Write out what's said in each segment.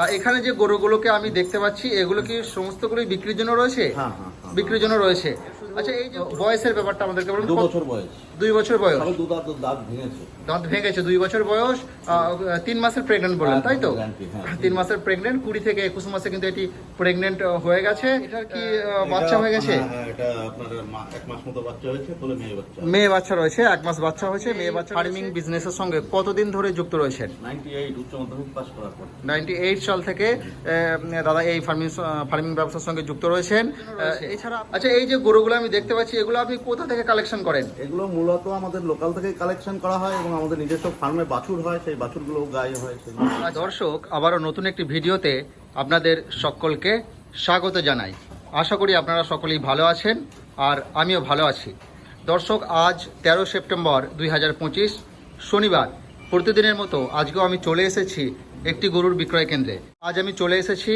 তা এখানে যে গরুগুলোকে আমি দেখতে পাচ্ছি, এগুলো কি সমস্ত সমস্তগুলোই বিক্রির জন্য রয়েছে হ্যাঁ হ্যাঁ। বিক্রির জন্য রয়েছে। আচ্ছা এই যে বয়সের ব্যাপারটা আমাদেরকে বলুন। দু বছর বয়স। দুই বছর বয়স। দু দাঁত দাঁত ভেঙেছে। দাঁত ভেঙেছে দুই বছর বয়স। তিন মাসের প্রেগনেন্ট বললেন তাই তো? হ্যাঁ। তিন মাসের প্রেগনেন্ট কুড়ি থেকে একুশ মাসে কিন্তু এটি প্রেগনেন্ট হয়ে গেছে। এটার কি বাচ্চা হয়ে গেছে? হ্যাঁ, হ্যাঁ, এটা আপনার এক মাস মতো বাচ্চা হয়েছে বলে মেয়ে বাচ্চা মেয়ে বাচ্চা রয়েছে এক মাস বাচ্চা হয়েছে মেয়ে বাচ্চা ফার্মিং বিজনেসের সঙ্গে কতদিন ধরে যুক্ত রয়েছেন? নাইনটি এইট উচ্চ মাধ্যমিক পাস করার পর। নাইনটি এইট সাল থেকে দাদা এই ফার্মিং ফার্মিং ব্যবসার সঙ্গে যুক্ত রয়েছেন। আহ, এছাড়া আচ্ছা এই যে গরুগুলো আমি দেখতে পাচ্ছি এগুলো আপনি কোথা থেকে কালেকশন করেন? এগুলো মূলত আমাদের লোকাল থেকে কালেকশন করা হয় এবং আমাদের নিজস্ব ফার্মে বাছুর হয় সেই বাছুরগুলো গায়ে হয় আর দর্শক আবারও নতুন একটি ভিডিওতে আপনাদের সকলকে স্বাগত জানাই। আশা করি আপনারা সকলেই ভালো আছেন আর আমিও ভালো আছি। দর্শক আজ তেরো সেপ্টেম্বর দুই হাজার পঁচিশ শনিবার। প্রতিদিনের মতো আজকেও আমি চলে এসেছি একটি গরুর বিক্রয় কেন্দ্রে। আজ আমি চলে এসেছি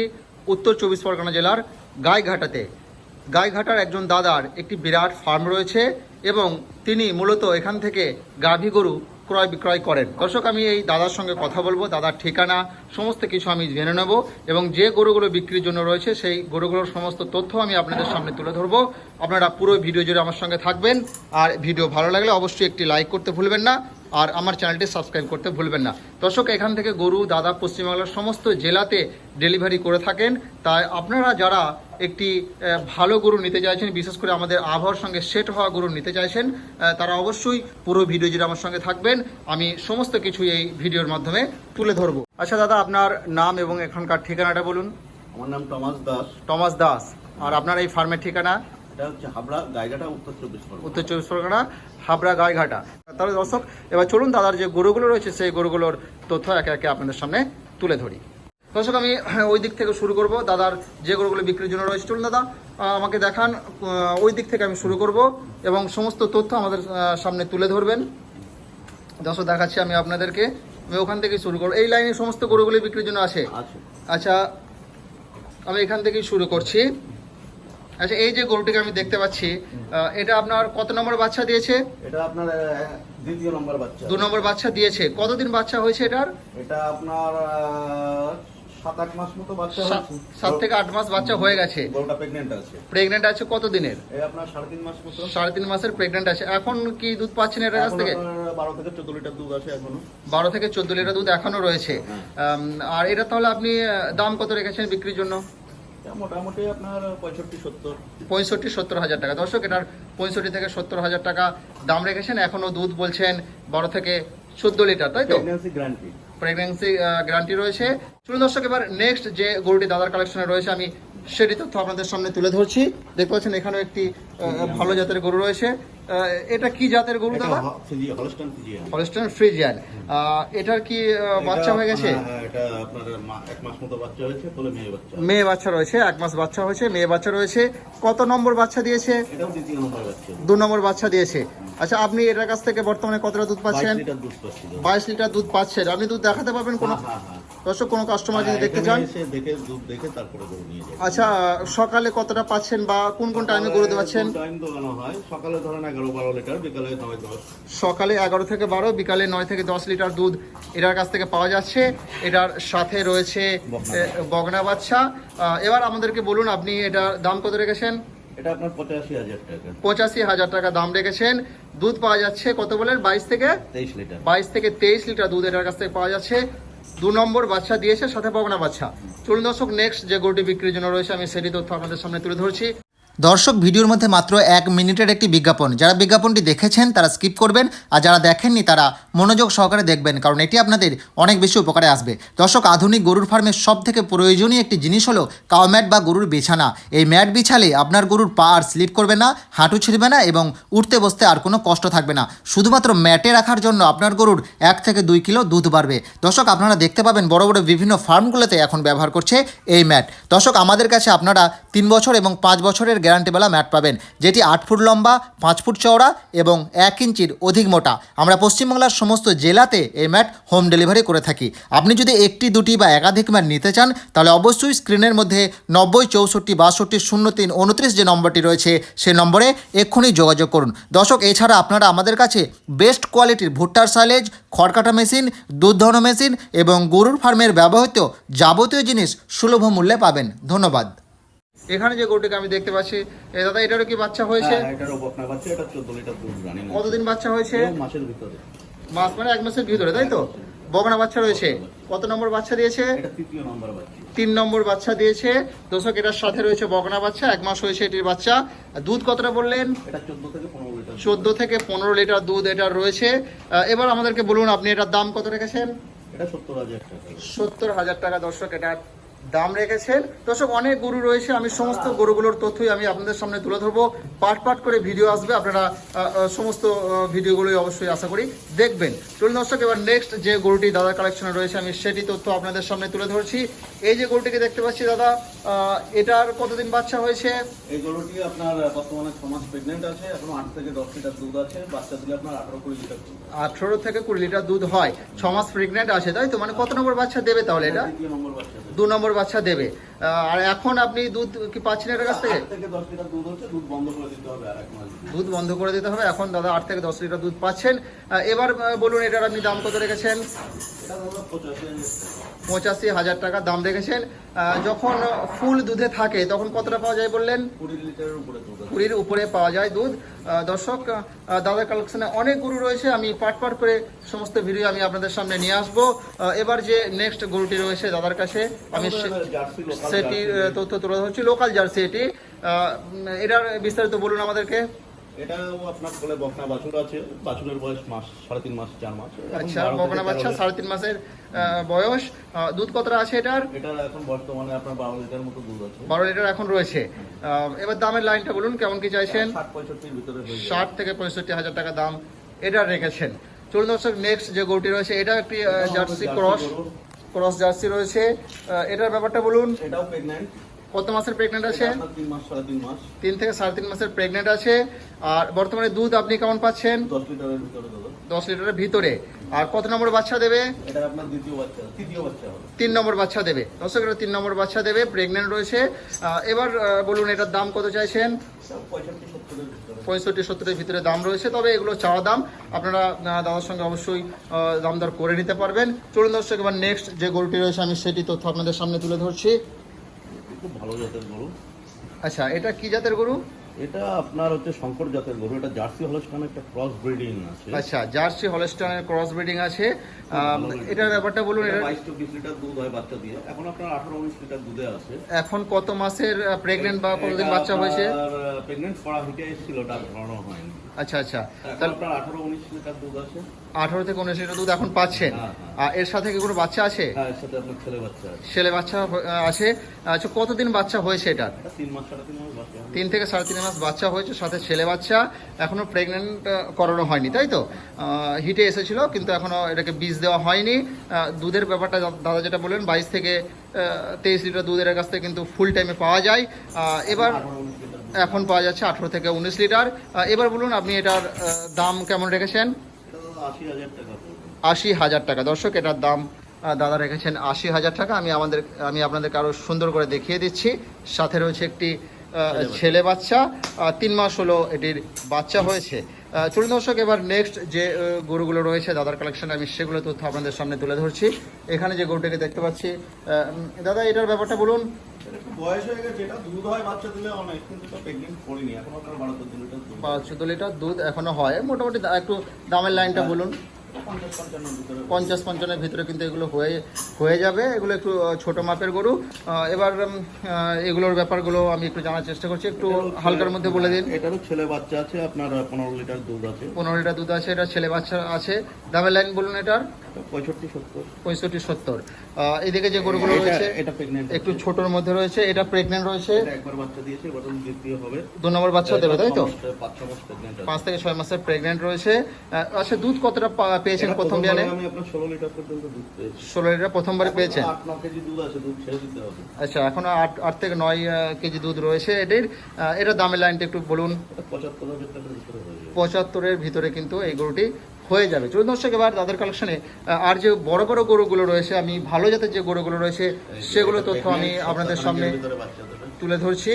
উত্তর চব্বিশ পরগনা জেলার গাইঘাটাতে। গাইঘাটার একজন দাদার একটি বিরাট ফার্ম রয়েছে এবং তিনি মূলত এখান থেকে গাভী গরু ক্রয় বিক্রয় করেন। দর্শক, আমি এই দাদার সঙ্গে কথা বলব। দাদার ঠিকানা, সমস্ত কিছু আমি জেনে নেব এবং যে গরুগুলো বিক্রির জন্য রয়েছে সেই গরুগুলোর সমস্ত তথ্য আমি আপনাদের সামনে তুলে ধরবো। আপনারা পুরো ভিডিও জুড়ে আমার সঙ্গে থাকবেন। আর ভিডিও ভালো লাগলে অবশ্যই একটি লাইক করতে ভুলবেন না আর আমার চ্যানেলটি সাবস্ক্রাইব করতে ভুলবেন না। দর্শক, এখান থেকে গরু, দাদা, পশ্চিমবাংলার সমস্ত জেলাতে ডেলিভারি করে থাকেন। তাই আপনারা যারা একটি ভালো গরু নিতে চাইছেন বিশেষ করে আমাদের আবহাওয়ার সঙ্গে সেট হওয়া গরু নিতে চাইছেন তারা অবশ্যই পুরো ভিডিও জুড়ে আমার সঙ্গে থাকবেন। আমি সমস্ত কিছু এই ভিডিওর মাধ্যমে তুলে ধরবো। আচ্ছা দাদা আপনার নাম এবং এখানকার ঠিকানাটা বলুন। আমার নাম টমাস দাস। টমাস দাস। আর আপনার এই ফার্মের ঠিকানা? এটা হচ্ছে হাবড়া গাইঘাটা উত্তর চব্বিশ পরগনা। উত্তর চব্বিশ পরগনা হাবড়া গাইঘাটা। তাহলে দর্শক এবার চলুন দাদার যে গরুগুলো রয়েছে সেই গরুগুলোর তথ্য একে একে আপনাদের সামনে তুলে ধরি। দর্শক আমি ওই দিক থেকে শুরু করব। দাদার যে গরুগুলো বিক্রির জন্য রয়েছে চলুন দাদা আমাকে দেখান ওই দিক থেকে আমি শুরু করব এবং সমস্ত তথ্য আমাদের সামনে তুলে ধরবেন। দর্শক দেখাচ্ছি আমি আপনাদেরকে। আমি ওখান থেকে শুরু করব। এই লাইনে সমস্ত গরুগুলি বিক্রির জন্য আছে? আছে। আচ্ছা আমি এখান থেকেই শুরু করছি। আচ্ছা এই যে গরুটিকে আমি দেখতে পাচ্ছি এটা আপনার কত নম্বর বাচ্চা দিয়েছে? এটা আপনার দ্বিতীয় নম্বর বাচ্চা। দু নম্বর বাচ্চা দিয়েছে। কতদিন বাচ্চা হয়েছে এটার? এটা আপনার সাত আট মাস মতো বাচ্চা সাত- থেকে আট মাস বাচ্চা হয়ে গেছে। প্রেগনেন্ট আছে। প্রেগনেন্ট আছে কত দিনের আপনার সাড়ে তিন মাস মতো। সাড়ে তিন মাসের প্রেগনেন্ট আছে। এখন কি দুধ পাচ্ছেন কাছ থেকে? বারো থেকে চোদ্দ লিটার দুধ আছে এখনও। বারো থেকে চোদ্দ লিটার দুধ এখনও রয়েছে। হ্যাঁ। আর এটা তাহলে আপনি দাম কত রেখেছেন বিক্রির জন্য? মোটামুটি আপনার পঁয়ষট্টি সত্তর। পঁয়ষট্টি সত্তর হাজার টাকা। দর্শক এটার পঁয়ষট্টি থেকে সত্তর হাজার টাকা দাম রেখেছেন। এখনও দুধ বলছেন বারো থেকে চোদ্দ লিটার তাই তো? গ্যারান্টি প্রেগন্যান্সি গ্যারান্টি রয়েছে। চলুন দর্শক এবার নেক্সট যে গরুটি দাদার কালেকশনে রয়েছে আমি সেটি তথ্য আপনাদের সামনে তুলে ধরছি। দেখতে পাচ্ছেন এখানেও একটি ভালো জাতের গরু রয়েছে। এটা কি জাতের গরু দাদা? হলস্টান হলস্টাইন ফ্রিজিয়ান এটার কি বাচ্চা হয়ে গেছে? মেয়ে বাচ্চা রয়েছে এক মাস বাচ্চা হয়েছে মেয়ে বাচ্চা রয়েছে। কত নম্বর বাচ্চা দিয়েছে? দু নম্বর বাচ্চা দিয়েছে। আচ্ছা আপনি এটার কাছ থেকে বর্তমানে কতটা দুধ পাচ্ছেন? বাইশ লিটার দুধ পাচ্ছেন আপনি দুধ দেখাতে পারবেন কোনো হ্যাঁ, হ্যাঁ, দর্শক কোনো কাস্টমার যদি হ্যাঁ, দেখতে চান দেখে দুধ দেখে তারপরে গরু নিয়ে যাবে আচ্ছা সকালে কতটা পাচ্ছেন বা কোন কোন টাইমে গরু পাচ্ছেন টাইম দোকানো হয়? সকালে ধরেন এগারো বারো লিটার বিকালে নয় দশ। সকালে এগারো থেকে বারো বিকালে নয় থেকে দশ লিটার দুধ এটার কাছ থেকে পাওয়া যাচ্ছে। এটার সাথে রয়েছে বগনা বাচ্চা। এবার আমাদেরকে বলুন আপনি এটার দাম কত রেখেছেন? এটা আপনার পঁচাশি হাজার টাকা। পঁচাশি হাজার টাকা দাম রেখেছেন। দুধ পাওয়া যাচ্ছে কত বলেন? বাইশ থেকে? তেইশ লিটার। বাইশ থেকে তেইশ লিটার দুধ এটার কাছ থেকে পাওয়া যাচ্ছে। দু নম্বর বাচ্চা দিয়েছে সাথে পাবনা বাচ্চা। চলুন দর্শক নেক্সট যে গরুটি বিক্রির জন্য রয়েছে আমি সেটি তথ্য আপনাদের সামনে তুলে ধরছি। দর্শক, ভিডিওর মধ্যে মাত্র এক মিনিটের একটি বিজ্ঞাপন। যারা বিজ্ঞাপনটি দেখেছেন, তারা স্কিপ করবেন, আর যারা দেখেননি, তারা মনোযোগ সহকারে দেখবেন, কারণ এটি আপনাদের অনেক বেশি উপকারে আসবে। দর্শক, আধুনিক গরুর ফার্মের সব থেকে প্রয়োজনীয় একটি জিনিস হলো কাও ম্যাট বা গরুর বিছানা। এই ম্যাট বিছালে আপনার গরুর পা আর স্লিপ করবে না, হাঁটু ছিঁড়বে না এবং উঠতে বসতে আর কোনো কষ্ট থাকবে না। শুধুমাত্র ম্যাটে রাখার জন্য আপনার গরুর এক থেকে দুই কিলো দুধ বাড়বে। দর্শক, আপনারা দেখতে পাবেন বড় বড় বিভিন্ন ফার্মগুলোতে এখন ব্যবহার করছে এই ম্যাট। দর্শক, আমাদের কাছে আপনারা তিন বছর এবং পাঁচ বছরের গ্যারান্টিওয়ালা ম্যাট পাবেন, যেটি আট ফুট লম্বা, পাঁচ ফুট চওড়া এবং এক ইঞ্চির অধিক মোটা। আমরা পশ্চিমবাংলার সমস্ত জেলাতে এই ম্যাট হোম ডেলিভারি করে থাকি। আপনি যদি একটি, দুটি বা একাধিক ম্যাট নিতে চান, তাহলে অবশ্যই স্ক্রিনের মধ্যে নব্বই, চৌষট্টি, বাষট্টি, শূন্য তিন, উনত্রিশ যে নম্বরটি রয়েছে, সে নম্বরে এক্ষুনি যোগাযোগ করুন। দর্শক, এছাড়া আপনারা আমাদের কাছে বেস্ট কোয়ালিটির ভুট্টার সাইলেজ, খড়কাটা মেশিন, দুধ মেশিন এবং গরুর ফার্মের ব্যবহৃত যাবতীয় জিনিস সুলভ মূল্যে পাবেন। ধন্যবাদ। এখানে যে গরুটিকে আমি দেখতে পাচ্ছি এ দাদা এটারও কি বাচ্চা হয়েছে? হ্যাঁ, এটা কতদিন বাচ্চা হয়েছে? মাসের ভিতরে। মাস মানে এক মাসের ভিতরে তাই তো? বগনা বাচ্চা রয়েছে। কত নম্বর বাচ্চা দিয়েছে? এটা তিন নম্বর বাচ্চা দিয়েছে। দর্শক এটার সাথে রয়েছে বগনা বাচ্চা এক মাস হয়েছে এটির বাচ্চা। দুধ কতটা বললেন? এটা চোদ্দ থেকে পনেরো লিটার দুধ। এটার রয়েছে। এবার আমাদেরকে বলুন আপনি এটার দাম কত রেখেছেন? এটা সত্তর হাজার টাকা। সত্তর হাজার টাকা দর্শক এটার দাম রেখেছেন। দর্শক অনেক গরু রয়েছে। আমি সমস্ত গরুগুলোর তথ্যই আমি আপনাদের সামনে তুলে ধরবো। পার্ট পার্ট করে ভিডিও আসবে। আপনারা সমস্ত ভিডিওগুলোই অবশ্যই আশা করি দেখবেন। চলুন দর্শক এবার নেক্সট যে গরুটি দাদার কালেকশনে রয়েছে আমি সেটি তথ্য আপনাদের সামনে তুলে ধরছি। এই যে গরুটিকে দেখতে পাচ্ছি দাদা এটার কতদিন বাচ্চা হয়েছে? এই গরুটি আপনার বর্তমানে ছ মাস প্রেগনেন্ট আছে। এখন আট থেকে দশ লিটার দুধ আছে। বাচ্চা দিলে আপনার আঠারো কুড়ি লিটার দুধ। আঠেরো থেকে কুড়ি লিটার দুধ হয়। ছ মাস প্রেগনেন্ট আছে তাই তো? মানে কত নম্বর বাচ্চা দেবে তাহলে এটা? দু নম্বর বাচ্চা দেবে। আর এখন আপনি দুধ কি পাচ্ছেন এটার কাছ থেকে? দুধ বন্ধ করে দিতে হবে এখন দাদা আট থেকে দশ লিটার দুধ পাচ্ছেন। এবার বলুন এটার আপনি দাম কত রেখেছেন? পঁচাশি হাজার টাকা। দাম রেখেছেন। যখন ফুল দুধে থাকে তখন কতটা পাওয়া যায় বললেন? কুড়ির উপরে পাওয়া যায় দুধ। দর্শক দাদার কালেকশনে অনেক গরু রয়েছে। আমি পাট পাট করে সমস্ত ভিডিও আমি আপনাদের সামনে নিয়ে আসব। এবার যে নেক্সট গরুটি রয়েছে দাদার কাছে আমি সে- আমাদের জার্সি লোকাল সেটির জার্সি। আহ, তথ্য তুলে ধরছি। লোকাল জার্সি এটি। এটার বিস্তারিত বলুন আমাদেরকে। এটাও আপনার বলে বকনা বাছুর আছে। বাছুরের বয়স মাস সাড়ে তিন মাস চার মাস। আচ্ছা বকনা বাচ্চা সাড়ে তিন মাসের বয়স। দুধ কতটা আছে এটার? এটার এখন বর্তমানে আপনার বারো লিটার মতো দুধ আছে। বারো লিটার এখন রয়েছে। এবার দামের লাইনটা বলুন কেমন কি চাইছেন? ষাট পঁয়ষট্টির ভিতরে ষাট থেকে পঁয়ষট্টি হাজার টাকা দাম। এটা রেখেছেন। চলুন দর্শক নেক্সট যে গরুটি রয়েছে এটা একটি জার্সি ক্রস। ক্রস জার্সি রয়েছে। এটার ব্যাপারটা বলুন। এটাও প্রেগনেন্ট কত মাসের প্রেগনেন্ট আছে? তিন থেকে সাড়ে তিন মাসের প্রেগনেন্ট আছে। আর বর্তমানে দুধ আপনি কেমন পাচ্ছেন? দশ লিটারের ভিতরে আর কত নম্বর বাচ্চা দেবে? তিন নম্বর বাচ্চা দেবে। দর্শক এটা তিন নম্বর বাচ্চা দেবে প্রেগনেন্ট রয়েছে। এবার বলুন এটার দাম কত চাইছেন? পঁয়ষট্টি সত্তরের ভিতরে দাম রয়েছে। তবে এগুলো চাওয়া দাম আপনারা দাদার সঙ্গে অবশ্যই দাম দর করে নিতে পারবেন। চলুন দর্শক এবার নেক্সট যে গরুটি রয়েছে আমি সেটি তথ্য আপনাদের সামনে তুলে ধরছি। খুব ভালো জাতের গরু। আচ্ছা এটা কি জাতের গরু? এটা আপনার হচ্ছে শঙ্কর জাতের গরু এটা জার্সি হলস্টান একটা ক্রস ব্রিডিং আছে। আচ্ছা জার্সি হলস্টাইনের ক্রস ব্রিডিং আছে। এটার ব্যাপারটা বলুন এটা বাইশ চব্বিশ লিটার দুধ হয় বাচ্চা দিয়ে। এখন আপনার আঠারো উনিশ লিটার দুধে আছে। এখন কত মাসের প্রেগন্যান্ট বা কতদিন বাচ্চা হয়েছে? প্রেগন্যান্ট পড়া হিটে এসেছিল ওটা ধরানো হয়নি। আচ্ছা আচ্ছা। তাহলে আপনার আঠারো উনিশ লিটার দুধ আছে। আঠারো থেকে উনিশ লিটার দুধ এখন পাচ্ছেন। হ্যাঁ, আর এর সাথে কি কোনো বাচ্চা আছে? হ্যাঁ ছেলে বাচ্চা আছে। আচ্ছা কতদিন বাচ্চা হয়েছে এটার? এটা তিন থেকে সাড়ে তিন মাস বাচ্চা হয়েছে সাথে ছেলে বাচ্চা। এখনও প্রেগনেন্ট করানো হয়নি তাই তো? হিটে এসেছিল কিন্তু এখনও এটাকে বীজ দেওয়া হয়নি। দুধের ব্যাপারটা দাদা যেটা বললেন বাইশ থেকে তেইশ লিটার দুধের কাছ থেকে কিন্তু ফুল টাইমে পাওয়া যায়। এবার এখন পাওয়া যাচ্ছে আঠেরো থেকে উনিশ লিটার। এবার বলুন আপনি এটার দাম কেমন রেখেছেন? আশি হাজার টাকা। দর্শক এটার দাম দাদা রেখেছেন আশি হাজার টাকা। আমি আমাদের আমি আপনাদেরকে আরও সুন্দর করে দেখিয়ে দিচ্ছি। সাথে রয়েছে একটি ছেলে বাচ্চা। তিন মাস হলো এটির বাচ্চা হয়েছে। চলুন দর্শক এবার নেক্সট যে গরুগুলো রয়েছে দাদার কালেকশনে আমি সেগুলো তথ্য আপনাদের সামনে তুলে ধরছি। এখানে যে গরুটাকে দেখতে পাচ্ছি দাদা এটার ব্যাপারটা বলুন। বয়স হয়ে গেছে এটা দুধ হয় বাচ্চা দিলে অনেক কিন্তু তো প্রেগনেন্ট করিনি এখন আপনার বারো চোদ্দ লিটার দুধ। পাঁচ চোদ্দ লিটার দুধ এখনও হয়। মোটামুটি একটু দামের লাইনটা বলুন। পঞ্চাশ পঞ্চান্ন ভিতরে পঞ্চান্নের ভিতরে কিন্তু এগুলো হয়ে হয়ে যাবে। এগুলো একটু ছোট মাপের গরু। এবার এগুলোর ব্যাপারগুলো আমি একটু জানার চেষ্টা করছি। একটু হালকার মধ্যে বলে দিন। এটারও ছেলে বাচ্চা আছে আপনার পনেরো লিটার দুধ আছে। পনেরো লিটার দুধ আছে এটা ছেলে বাচ্চা আছে। দামের লাইন বলুন এটার। পঁয়ষট্টি সত্তর। পঁয়ষট্টি সত্তর। এদিকে যে গরুগুলো রয়েছে এটা প্রেগনেন্ট একটু ছোটর মধ্যে রয়েছে এটা প্রেগনেন্ট রয়েছে। একবার বাচ্চা দিয়েছে এবার দ্বিতীয় হবে। দু নম্বর বাচ্চা দেবে তাই তো? পাঁচ থেকে ছয় মাসের প্রেগনেন্ট রয়েছে। আচ্ছা দুধ কতটা পেয়েছেন প্রথম বিয়ানে আমি আপনার ষোলো লিটার পর্যন্ত দুধ পেয়েছি। ষোলো লিটার প্রথমবারে পেয়েছেন? আট ন কেজি দুধ আছে দুধ ছেড়ে দিতে হবে। আচ্ছা এখনও আট আট থেকে নয় কেজি দুধ রয়েছে এটির এটা দামের লাইনটা একটু বলুন। এটা পঁচাত্তর হাজার টাকার ভিতরে হয়ে পঁচাত্তরের ভিতরে কিন্তু এই গরুটি হয়ে যাবে। চলুন দর্শক এবার তাদের কালেকশনে আর যে বড় বড় গরুগুলো রয়েছে আমি ভালো জাতের যে গরুগুলো রয়েছে সেগুলো তথ্য আমি আপনাদের সামনে তুলে ধরছি।